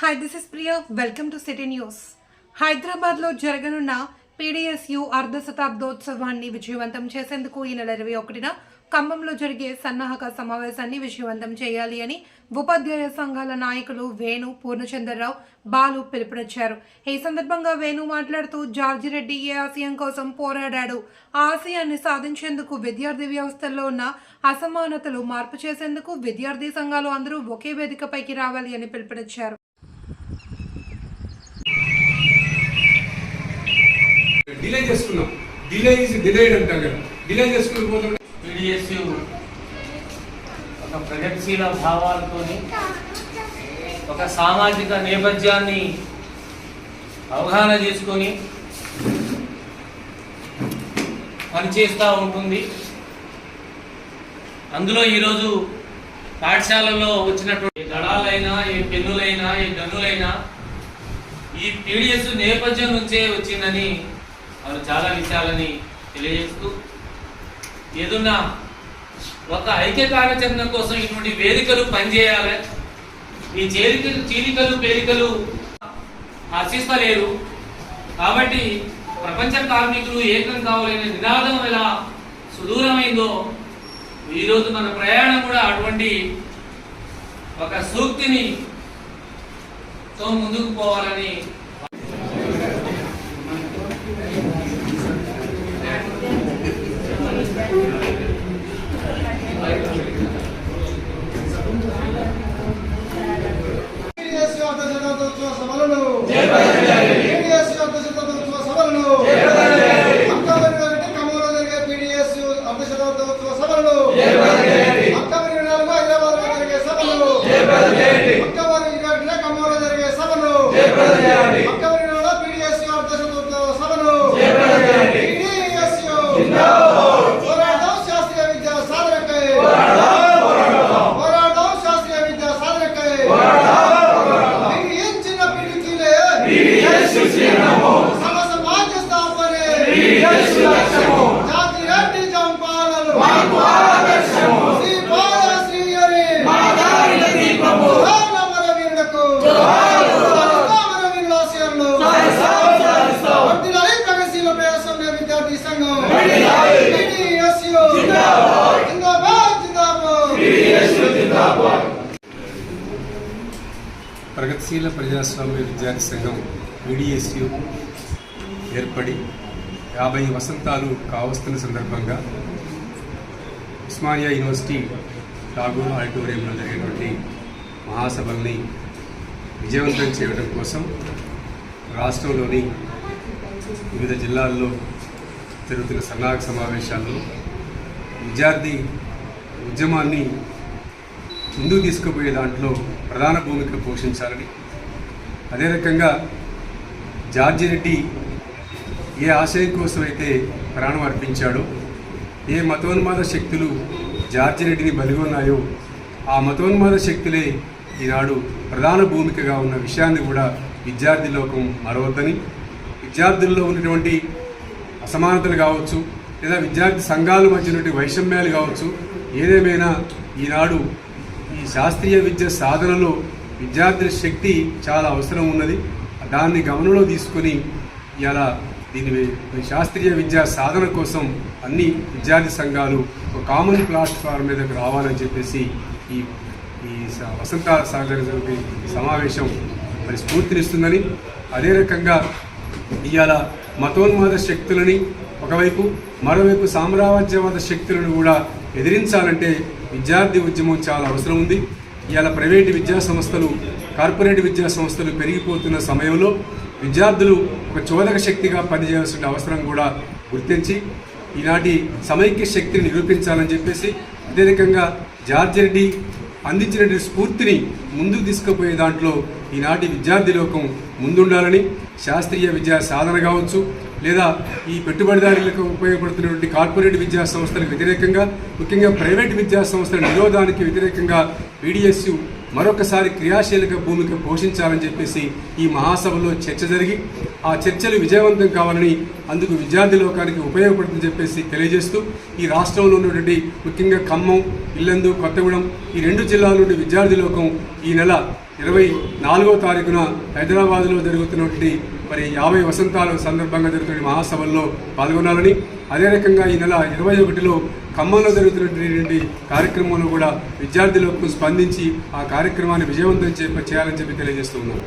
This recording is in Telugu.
Hi this is Priya welcome to city news హైదరాబాద్లో జరగనున్న పీడిఎస్యు అర్ధ శతాబ్దోత్సవాన్ని విజయవంతం చేసేందుకు ఈ నెల ఇరవై ఒకటిన ఖమ్మంలో జరిగే సన్నాహక సమావేశాన్ని విజయవంతం చేయాలి అని ఉపాధ్యాయ సంఘాల నాయకులు వేణు పూర్ణచంద్రరావు బాలు పిలుపునిచ్చారు. ఈ సందర్భంగా వేణు మాట్లాడుతూ జార్జిరెడ్డి ఏ ఆశయం కోసం పోరాడాడు. ఆ ఆశయాన్ని సాధించేందుకు విద్యార్థి వ్యవస్థల్లో ఉన్న అసమానతలు మార్పు చేసేందుకు విద్యార్థి సంఘాలు అందరూ ఒకే వేదికపైకి రావాలి అని పిలుపునిచ్చారు. డిలే చేసుకున్నాం డిలే ఇస్ డిలేడ్ అంటాం కదా. డిలే చేసుకుని పోతుంటే ఒక ప్రగతిశీల భావాలతో ఒక సామాజిక నేపథ్యాన్ని అవగాహన చేసుకొని పనిచేస్తూ ఉంటుంది. అందులో ఈరోజు పాఠశాలలో వచ్చినటువంటి దళాలైనా ఏ పెన్నులైనా ఏ గన్నులైనా ఈ పీడిఎస్ నేపథ్యం నుంచే వచ్చిందని వారు చాలా విషయాలని తెలియజేస్తూ ఏదన్నా ఒక ఐక్య కార్యాచరణ కోసం ఇటువంటి వేదికలు పనిచేయాలి. ఈ చేరికలు చీలికలు పేలికలు హర్షిస్తలేరు కాబట్టి ప్రపంచ కార్మికులు ఏకం కావాలనే నినాదం ఎలా సుదూరమైందో ఈరోజు మన ప్రయాణం కూడా అటువంటి ఒక సూక్తిని తో ముందుకు పోవాలని ఎస్సీల ప్రజాస్వామ్య విద్యార్థి సంఘం విడిఎస్యు ఏర్పడి యాభై వసంతాలు కావస్తున్న సందర్భంగా ఉస్మానియా యూనివర్సిటీ ఠాగూర్ ఆడిటోరియంలో జరిగినటువంటి మహాసభల్ని విజయవంతం చేయడం కోసం రాష్ట్రంలోని వివిధ జిల్లాల్లో జరుగుతున్న సన్నాహక సమావేశాల్లో విద్యార్థి ఉద్యమాన్ని ముందుకు తీసుకుపోయే దాంట్లో ప్రధాన భూమిక పోషించాలని. అదే రకంగా జార్జి రెడ్డి ఏ ఆశయం కోసం అయితే ప్రాణం అర్పించాడో ఏ మతోన్మాద శక్తులు జార్జి రెడ్డిని బలిగొన్నాయో ఆ మతోన్మాద శక్తులే ఈనాడు ప్రధాన భూమికగా ఉన్న విషయాన్ని కూడా విద్యార్థి లోకం మరవద్దని విద్యార్థుల్లో ఉన్నటువంటి అసమానతలు కావచ్చు లేదా విద్యార్థి సంఘాల మధ్య ఉన్నటువంటి వైషమ్యాలు కావచ్చు ఏదేమైనా ఈనాడు శాస్త్రీయ విద్య సాధనలో విద్యార్థుల శక్తి చాలా అవసరం ఉన్నది. దాన్ని గమనంలో తీసుకొని ఇలా దీని శాస్త్రీయ విద్యా సాధన కోసం అన్ని విద్యార్థి సంఘాలు ఒక కామన్ ప్లాట్ఫామ్ మీదకి రావాలని చెప్పేసి ఈ ఈ వసంత సాగర్ సమావేశం మరి స్ఫూర్తినిస్తుందని అదే రకంగా ఇవాళ మతోన్మాద శక్తులని ఒకవైపు మరోవైపు సామ్రాజ్యవాద శక్తులను కూడా ఎదిరించాలంటే విద్యార్థి ఉద్యమం చాలా అవసరం ఉంది. ఇవాళ ప్రైవేటు విద్యా సంస్థలు కార్పొరేట్ విద్యా సంస్థలు పెరిగిపోతున్న సమయంలో విద్యార్థులు ఒక చోదక శక్తిగా పనిచేయాల్సిన అవసరం కూడా గుర్తించి ఈనాటి సమైక్య శక్తిని నిరూపించాలని చెప్పేసి అదే రకంగా జార్జి రెడ్డి అందించినటువంటి స్ఫూర్తిని ముందుకు తీసుకుపోయే దాంట్లో ఈనాటి విద్యార్థి లోకం ముందుండాలని శాస్త్రీయ విద్యా సాధన కావచ్చు లేదా ఈ పెట్టుబడిదారులకు ఉపయోగపడుతున్నటువంటి కార్పొరేట్ విద్యా సంస్థలకు వ్యతిరేకంగా ముఖ్యంగా ప్రైవేట్ విద్యా సంస్థల నిరోధానికి వ్యతిరేకంగా పీడిఎస్యు మరొకసారి క్రియాశీలక భూమిక పోషించాలని చెప్పేసి ఈ మహాసభలో చర్చ జరిగి ఆ చర్చలు విజయవంతం కావాలని అందుకు విద్యార్థి లోకానికి ఉపయోగపడుతుందని చెప్పేసి తెలియజేస్తూ ఈ రాష్ట్రంలో ఉన్నటువంటి ముఖ్యంగా ఖమ్మం ఇల్లందు కొత్తగూడెం ఈ రెండు జిల్లాల నుండి విద్యార్థి లోకం ఈ నెల ఇరవై నాలుగో తారీఖున హైదరాబాద్లో జరుగుతున్నటువంటి మరి యాభై వసంతాల సందర్భంగా జరుగుతున్న మహాసభల్లో పాల్గొనాలని అదే రకంగా ఈ నెల ఇరవై ఒకటిలో ఖమ్మంలో జరుగుతున్నటువంటి కార్యక్రమంలో కూడా విద్యార్థులకు స్పందించి ఆ కార్యక్రమాన్ని విజయవంతం చేప చేయాలని చెప్పి తెలియజేస్తున్నాను